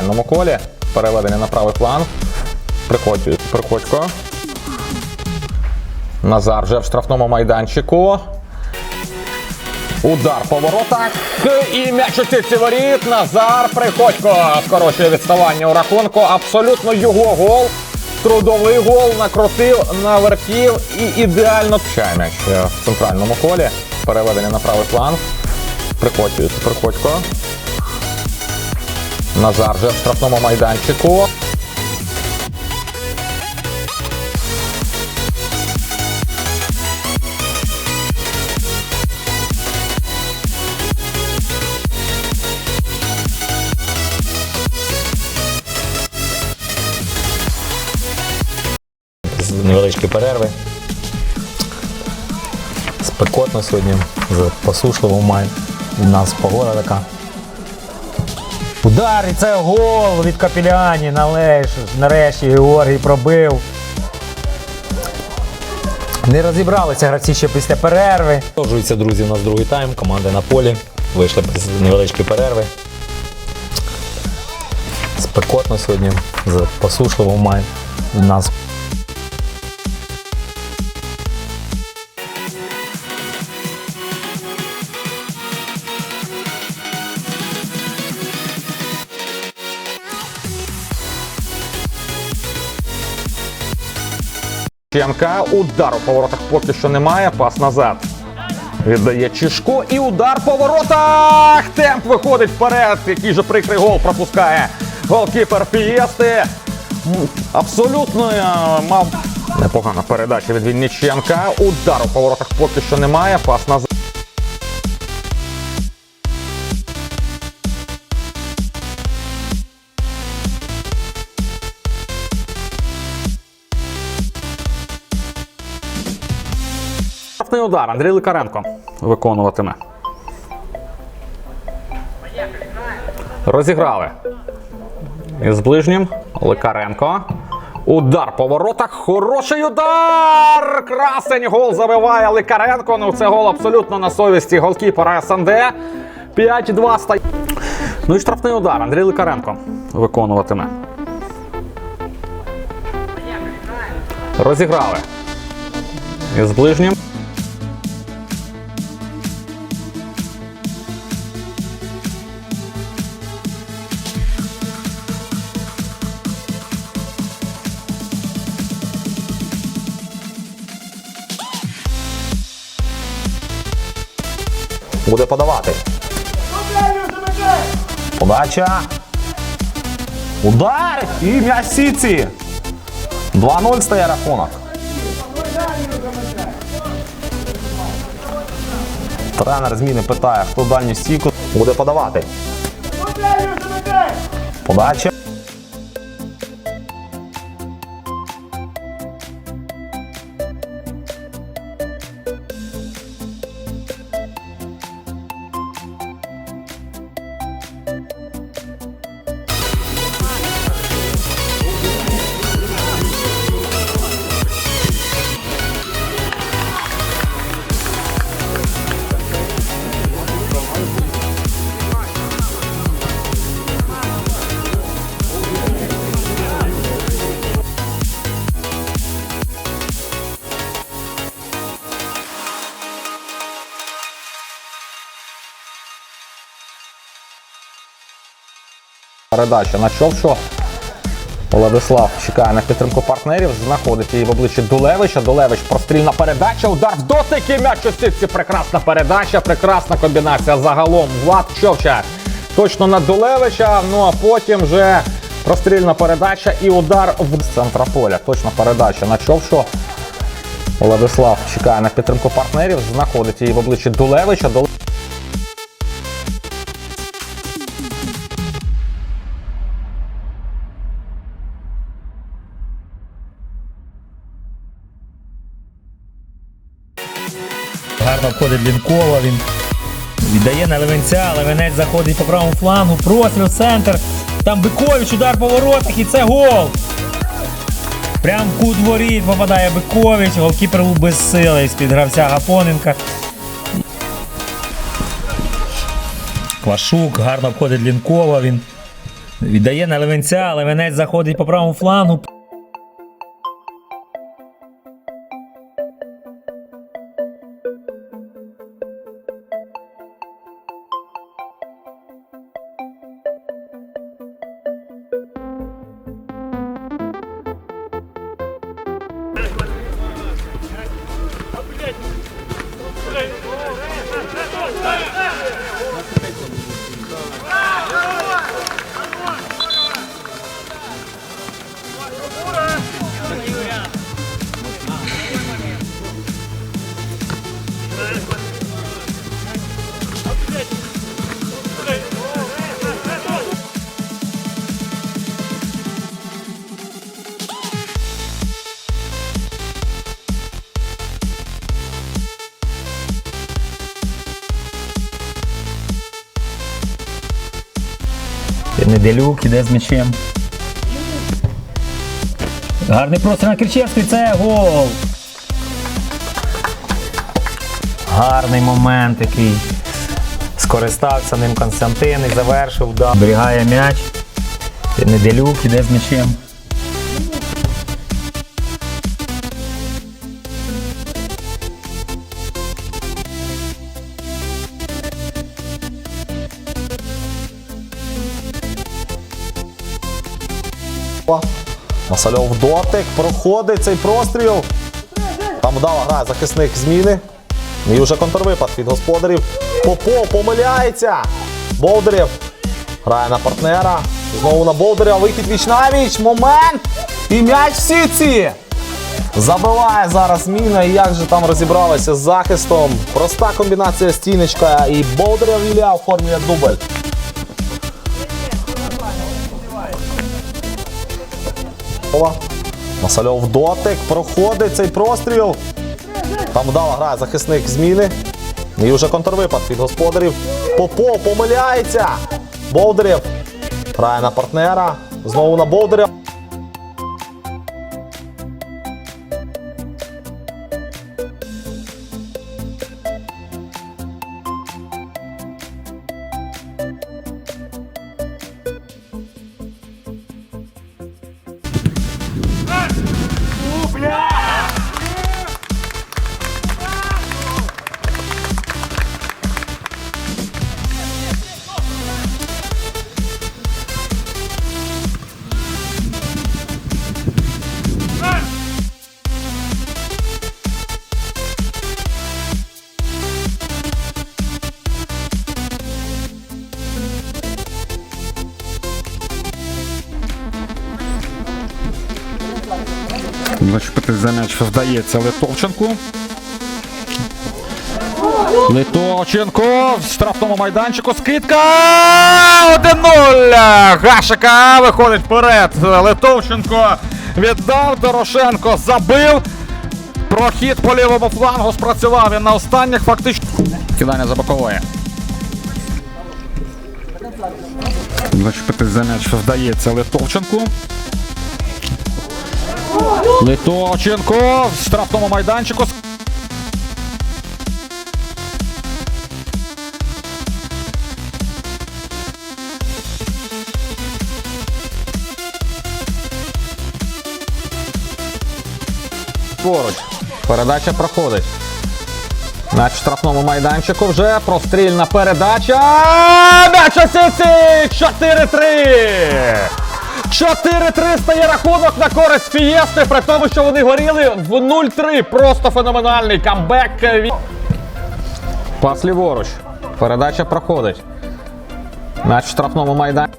центральному колі. Переведення на правий фланг. Приходь, Приходько. Назар вже в штрафному майданчику. Удар по воротах. І м'яч у сітці воріт. Назар Приходько скорочує відставання у рахунку. Абсолютно його гол. Трудовий гол накрутив, навертів і ідеально м'яч в центральному колі. Переведення на правий фланг. Приходь, Приходько. Назар вже в штрафному майданчику. невеличкі перерви. Спекотно сьогодні, посушливо має. У нас погода така. Удар, і це гол від Капіляні. Нарешті Георгій пробив. Не розібралися гравці ще після перерви. Продовжується, друзі, у нас другий тайм. Команди на полі. Вийшли без невеличкі перерви. Спекотно сьогодні, посушливо має. Нас Ченка. Удару по воротах поки що немає. Пас назад. Віддає Чішко і удар по воротах. Темп виходить вперед. Який же прикрий гол пропускає голкіпер Фієсти. Абсолютно е, мав непогана передача від Вінніченка. Удару по воротах поки що немає. Пас назад. Штрафний удар. Андрій Ликаренко виконуватиме. Розіграли. Із ближнім Ликаренко. Удар по воротах. Хороший удар! Красень гол забиває Ликаренко. Ну це гол абсолютно на совісті голкіпера СНД. 5-2 стає. Ну і штрафний удар. Андрій Ликаренко виконуватиме. Розіграли. Із ближнім. Буде подавати. Подача. Удар! І м'яч в сітці. 2-0 стає рахунок. Тренер зміни питає, хто дальню стійку буде подавати. Подача. Передача на Човшо. Владислав чекає на підтримку партнерів, знаходить її в обличчі Дулевича. Дулевич прострільна передача, удар в дотик і м'яч у сітці. Прекрасна передача, прекрасна комбінація загалом. Влад Човча точно на Дулевича, ну а потім вже прострільна передача і удар в центра поля. Точна передача на Човшо. Владислав чекає на підтримку партнерів, знаходить її в обличчі Дулевича. Входить Лінкова, він віддає на Левенця, Левенець заходить по правому флангу, простріл, центр. Там Бикович, удар по і це гол. Прям в кут воріт попадає Бикович, голкіпер був без сили з-під гравця Гапоненка. Квашук, гарно входить Лінкова, він Віддає на Левенця, Левенець заходить по правому флангу. Неделюк іде з м'ячем. Гарний простір на Кричевський, це гол. Гарний момент який. Скористався ним Константин і завершив. Да. Берігає м'яч. Неделюк іде з м'ячем. Масальов дотик, проходить цей простріл. Там вдало грає захисник зміни. І вже контрвипад від господарів. Попов помиляється. Болдирів грає на партнера. Знову на Болдиря. Вихід віч навіч. Момент. І м'яч в сітці. Забиває зараз зміна. І як же там розібралися з захистом. Проста комбінація стіночка. І Болдиря Ілля оформлює дубль. Масальов дотик, проходить цей простріл. Там вдало грає захисник зміни. І вже контрвипад від господарів. Попов помиляється. Болдирів грає на партнера. Знову на Болдиря. Зачепити за м'яч вдається Литовченку. Литовченко в штрафному майданчику. Скидка 1-0. Гашика виходить вперед. Литовченко віддав. Дорошенко забив. Прохід по лівому флангу спрацював він на останніх фактично. Кидання за бокової. Зачепити за м'яч вдається Литовченку. Литовченко в штрафному майданчику. Поруч. Передача проходить. На штрафному майданчику вже прострільна передача. М'яч у сітці! 4-3! 4-3 стає рахунок на користь Фієсти, при тому, що вони горіли в 0-3. Просто феноменальний камбек. Пас ліворуч. Передача проходить. На штрафному майданчику.